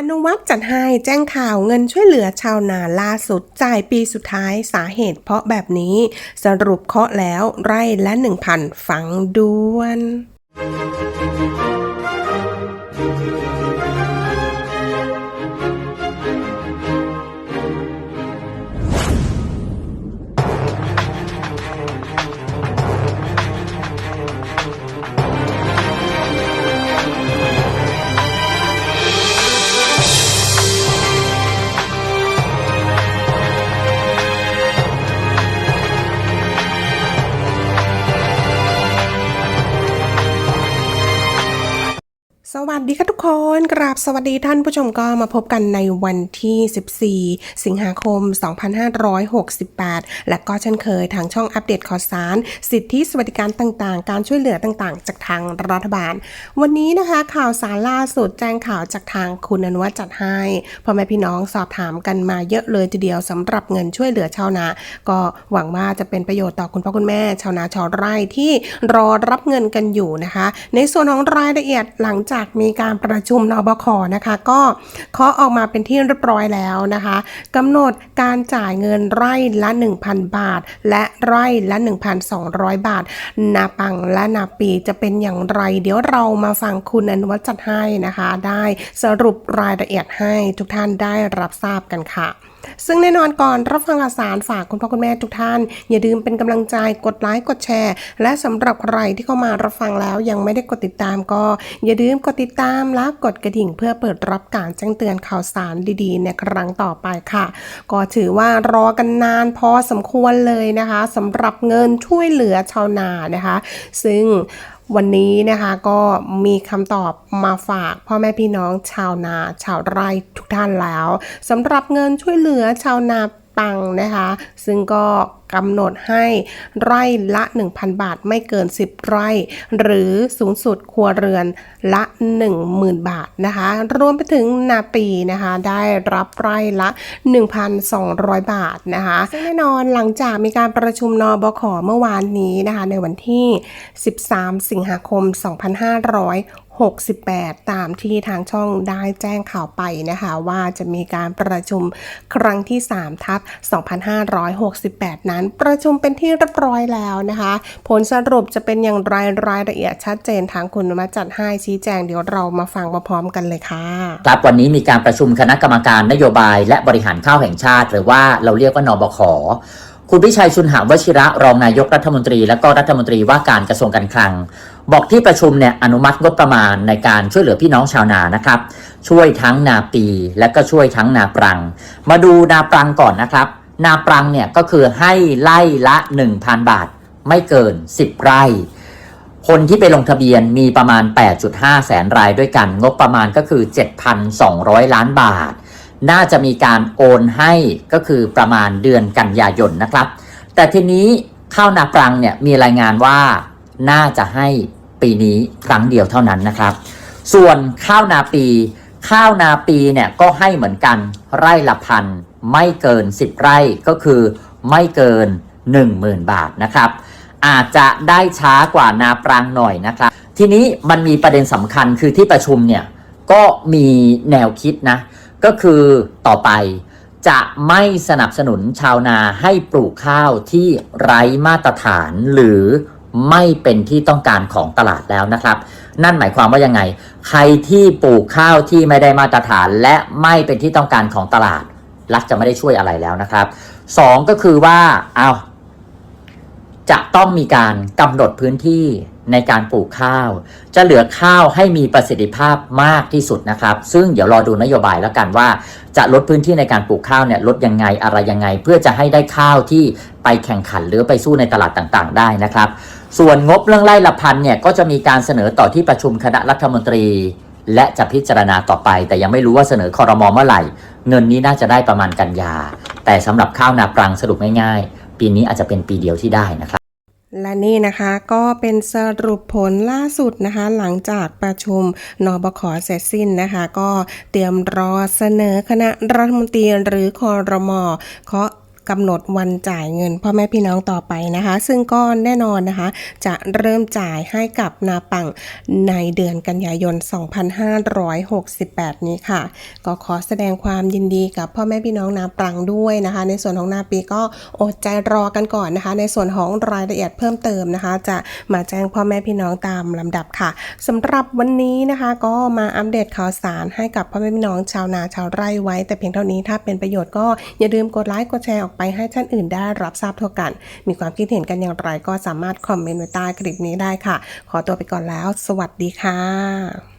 อนุวัตจัดให้แจ้งข่าวเงินช่วยเหลือชาวนาล่าสุดจ่ายปีสุดท้ายสาเหตุเพราะแบบนี้ สรุปเคาะแล้วไร่ละ 1,000 ฝังด้วน ดีค่ะทุกคน กราบสวัสดีท่านผู้ชมก็มาพบกันในวันที่ 14 สิงหาคม 2568 และก็เช่นเคยทางช่องอัปเดตข่าวสาร สิทธิสวัสดิการต่างๆ การช่วยเหลือต่างๆ จากทางรัฐบาล วันนี้นะคะข่าวสารล่าสุดแจ้งข่าวจากทางคุณอนุวัฒน์จัดให้พ่อแม่พี่น้องสอบถามกันมาเยอะเลยทีเดียวสำหรับเงินช่วยเหลือชาวนา ก็หวังว่าจะเป็นประโยชน์ต่อคุณพ่อคุณแม่ชาวนาชาวไร่ที่รอรับเงินกันอยู่นะคะ ในส่วนของรายละเอียดหลังจากมีการประชุมนบคนะคะ ก็เคาะออกมาเป็นที่เรียบร้อยแล้วนะคะกำหนดการจ่ายเงินไร่ละ 1,000 บาท และไร่ละ 1,200 บาท นาปังและนาปีจะเป็นอย่างไร เดี๋ยวเรามาฟังคุณอนุวัฒน์จัดให้นะคะ ได้สรุปรายละเอียดให้ทุกท่านได้รับทราบกันค่ะ ซึ่งแน่นอนก่อนรับฟังข่าวสารฝากคุณพ่อคุณแม่ทุกท่าน อย่าลืมเป็นกำลังใจกดไลค์กดแชร์ และสำหรับใครที่เข้ามารับฟังแล้วยังไม่ได้กดติดตามก็ อย่าลืมกดติดตามและกดกระดิ่ง เพื่อเปิดรับการแจ้งเตือนข่าวสารดีๆ ในครั้งต่อไปค่ะ ก็ถือว่ารอกันนานพอสมควรเลยนะคะสำหรับเงินช่วยเหลือชาวนานะคะ ซึ่ง วันนี้นะคะก็มีคำตอบมาฝากพ่อแม่พี่น้องชาวนาชาวไร่ทุกท่านแล้วสำหรับเงินช่วยเหลือชาวนาปังนะคะ ซึ่งก็กำหนดให้ไร่ละ 1,000 บาทไม่เกิน 10 ไร่ หรือสูงสุดครัวเรือนละ 10,000 บาทนะคะ รวมไปถึงนาปีนะคะ ได้รับไร่ละ 1,200 บาทนะคะซึ่งแน่นอนหลังจากมีการประชุมนบขเมื่อวานนี้นะคะ ในวันที่ 13 สิงหาคม 2568 ตามที่ทางช่องได้แจ้งข่าวไปนะคะ ว่าจะมีการประชุมครั้งที่ 3 ทับ 2568 นั้นประชุมเป็นที่เรียบร้อยแล้วนะคะ ผลสรุปจะเป็นอย่างไรรายละเอียดชัดเจนทางคุณมาจัดให้ชี้แจงเดี๋ยวเรามาฟังมาพร้อมกันเลยค่ะ ครับวันนี้มีการประชุมคณะกรรมการนโยบาย และบริหารข้าวแห่งชาติ หรือว่าเราเรียกว่านบขคุณพิชัยชุนหาวชิระรองนายกรัฐมนตรี และก็รัฐมนตรีว่าการกระทรวงการคลัง บอกที่ประชุมเนี่ยอนุมัติงบประมาณในการช่วยเหลือพี่น้องชาวนานะครับ ช่วยทั้งนาปีและก็ช่วยทั้งนาปรัง มาดูนาปรังก่อนนะครับ นาปรังเนี่ยก็คือให้ไล่ละ 1,000 บาท ไม่เกิน 10 ไร่ คนที่ไปลงทะเบียนมีประมาณ 8.5 แสนรายด้วยกัน งบประมาณก็คือ 7,200 ล้านบาท น่าจะมีการโอนให้ก็คือประมาณเดือนกันยายนนะครับ แต่ทีนี้ข้าวนาปรังเนี่ยมีรายงานว่าน่าจะให้ปีนี้ครั้งเดียวเท่านั้นนะครับ ส่วนข้าวนาปี ข้าวนาปีเนี่ยก็ให้เหมือนกันไร่ละพัน ไม่เกิน 10 ไร่ก็คือไม่เกิน 10,000 บาทนะครับ อาจจะได้ช้ากว่านาปรังหน่อยนะครับ ทีนี้มันมีประเด็นสำคัญคือที่ประชุมเนี่ยก็มีแนวคิดนะ ก็คือต่อไปจะไม่สนับสนุนชาวนาให้ปลูกข้าวที่ไร้มาตรฐานหรือไม่เป็นที่ต้องการของตลาดแล้วนะครับ นั่นหมายความว่ายังไง ใครที่ปลูกข้าวที่ไม่ได้มาตรฐาน และไม่เป็นที่ต้องการของตลาด รัฐจะไม่ได้ช่วยอะไรแล้วนะครับสองก็คือว่าเอาจะต้องมีการกำหนดพื้นที่ในการปลูกข้าว จะเหลือข้าวให้มีประสิทธิภาพมากที่สุดนะครับ ซึ่งเดี๋ยวรอดูนโยบายแล้วกันว่า จะลดพื้นที่ในการปลูกข้าวเนี่ยลดยังไงอะไรยังไง เพื่อจะให้ได้ข้าวที่ไปแข่งขันหรือไปสู้ในตลาดต่างๆ ได้นะครับ ส่วนงบเรื่องไร่ละพันเนี่ยก็จะมีการเสนอต่อที่ประชุมคณะรัฐมนตรี และจะพิจารณาต่อไป แต่ยังไม่รู้ว่าเสนอคอรมอเมื่อไหร่ เงินนี้น่าจะได้ประมาณกันยา แต่สำหรับข้าวนาปรังสรุปง่ายๆ ปีนี้อาจจะเป็นปีเดียวที่ได้นะครับ และนี่นะคะก็เป็นสรุปผลล่าสุดนะคะ หลังจากประชุมนบขเสร็จสิ้นนะคะ ก็เตรียมรอเสนอคณะรัฐมนตรีหรือคอรมอเคาะ กำหนดวันจ่ายเงินพ่อแม่พี่น้องต่อไปนะคะ ซึ่งก็แน่นอนนะคะ จะเริ่มจ่ายให้กับนาปังในเดือนกันยายน 2568 นี้ค่ะ ก็ขอแสดงความยินดีกับพ่อแม่พี่น้องนาปังด้วยนะคะ ในส่วนของนาปีก็อดใจรอกันก่อนนะคะ ในส่วนของรายละเอียดเพิ่มเติมนะคะ จะมาแจ้งพ่อแม่พี่น้องตามลำดับค่ะสำหรับวันนี้นะคะก็มาอัปเดตข่าวสารให้กับพ่อแม่พี่น้องชาวนาชาวไร่ไว้ แต่เพียงเท่านี้ถ้าเป็นประโยชน์ก็อย่าลืมกดไลค์กดแชร์ออกไปให้ท่านอื่นได้รับทราบทั่วกัน มีความคิดเห็นกันอย่างไรก็สามารถคอมเมนต์ไว้ใต้คลิปนี้ได้ค่ะ ขอตัวไปก่อนแล้ว สวัสดีค่ะ